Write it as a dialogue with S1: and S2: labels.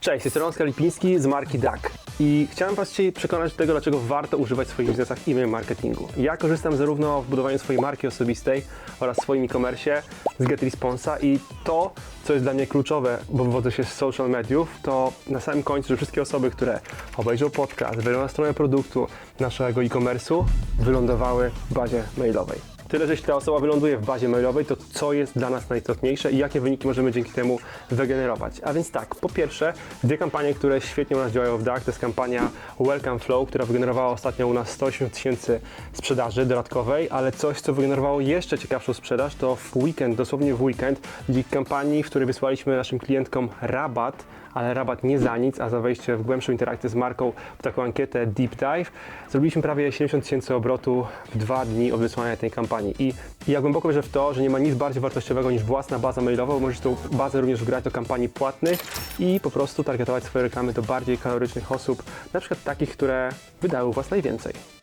S1: Cześć, jestem Oskar Lipiński z marki DAK i chciałem Was dzisiaj przekonać do tego, dlaczego warto używać w swoich biznesach e-mail marketingu. Ja korzystam zarówno w budowaniu swojej marki osobistej oraz w swoim e-commerce z GetResponsa i to, co jest dla mnie kluczowe, bo wywodzę się z social mediów, to na samym końcu, że wszystkie osoby, które obejrzą podcast, wejdą na stronę produktu naszego e-commerce'u, wylądowały w bazie mailowej. Tyle, że jeśli ta osoba wyląduje w bazie mailowej, to co jest dla nas najistotniejsze i jakie wyniki możemy dzięki temu wygenerować. A więc tak, po pierwsze, dwie kampanie, które świetnie u nas działają w DAC, to jest kampania Welcome Flow, która wygenerowała ostatnio u nas 180 tysięcy sprzedaży dodatkowej, ale coś, co wygenerowało jeszcze ciekawszą sprzedaż, to w weekend, dosłownie w weekend, dzięki kampanii, w której wysłaliśmy naszym klientkom rabat, ale rabat nie za nic, a za wejście w głębszą interakcję z marką w taką ankietę Deep Dive. Zrobiliśmy prawie 70 tysięcy obrotu w dwa dni od wysłania tej kampanii. I, I ja głęboko wierzę w to, że nie ma nic bardziej wartościowego niż własna baza mailowa, bo możesz tą bazę również wgrać do kampanii płatnych i po prostu targetować swoje reklamy do bardziej kalorycznych osób, na przykład takich, które wydały u Was najwięcej.